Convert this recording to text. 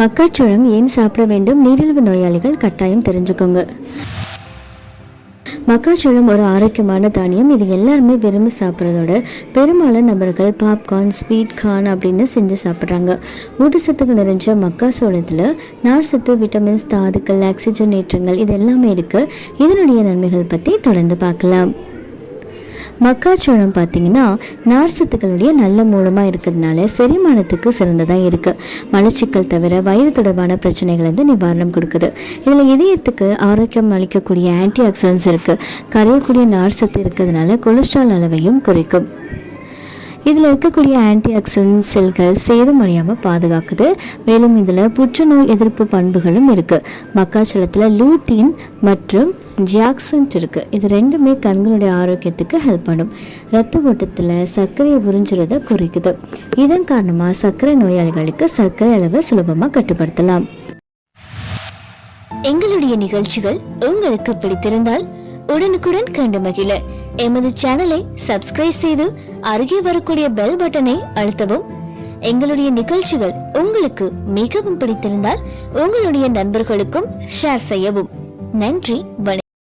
மக்காச்சோளம் ஏன் சாப்பிட வேண்டும்? நீரிழிவு நோயாளிகள் கட்டாயம் தெரிஞ்சுக்கோங்க. மக்காச்சோளம் ஒரு ஆரோக்கியமான தானியம். இது எல்லாருமே விரும்பி சாப்பிட்றதோட பெரும்பாலும் நபர்கள் பாப்கார்ன் ஸ்வீட் கார்ன் அப்படின்னு செஞ்சு சாப்பிட்றாங்க. ஊட்டச்சத்துக்கள் நிறைஞ்ச மக்காச்சோளத்தில் நார் சத்து விட்டமின்ஸ் தாதுக்கள் ஆக்சிஜனேற்றங்கள் இது எல்லாமே இருக்குது இதனுடைய நன்மைகள் பற்றி தொடர்ந்து பார்க்கலாம். மக்காச்சோளம் பார்த்தீங்கன்னா நார் சத்துக்களுடைய நல்ல மூலமாக இருக்கிறதுனால செரிமானத்துக்கு சிறந்ததாக இருக்குது மலச்சிக்கல் தவிர வயிறு தொடர்பான பிரச்சனைகள் வந்து நிவாரணம் கொடுக்குது. இதில் இதயத்துக்கு ஆரோக்கியம் அளிக்கக்கூடிய ஆன்டி ஆக்சிடென்ட்ஸ் இருக்குது கரையக்கூடிய நார் சத்து இருக்கிறதுனால கொலஸ்ட்ரால் அளவையும் குறைக்கும். இதில் இருக்கக்கூடிய ஆன்டி ஆக்சிடென்ட் செல்கள் சேதமடையாமல் பாதுகாக்குது. மேலும் இதில் புற்றுநோய் எதிர்ப்பு பண்புகளும் இருக்குது மக்காச்சோளத்தில் லூட்டின் மற்றும் ஜியாக்சன்ட் இருக்குது இது ரெண்டுமே கண்களுடைய ஆரோக்கியத்துக்கு ஹெல்ப் பண்ணும். ரத்த ஓட்டத்தில் சர்க்கரையை உறிஞ்சுறதை குறைக்குது. இதன் காரணமாக சர்க்கரை நோயாளிகளுக்கு சர்க்கரை அளவை சுலபமாக கட்டுப்படுத்தலாம். எங்களுடைய நிகழ்ச்சிகள் உங்களுக்கு பிடித்திருந்தால் உடனுக்குடன் கண்டு மகிழ. எமது சேனலை சப்ஸ்கிரைப் செய்து அருகே வரக்கூடிய பெல் பட்டனை அழுத்தவும். எங்களுடைய நிகழ்ச்சிகள் உங்களுக்கு மிகவும் பிடித்திருந்தால் உங்களுடைய நண்பர்களுக்கும் ஷேர் செய்யவும். நன்றி வணக்கம்.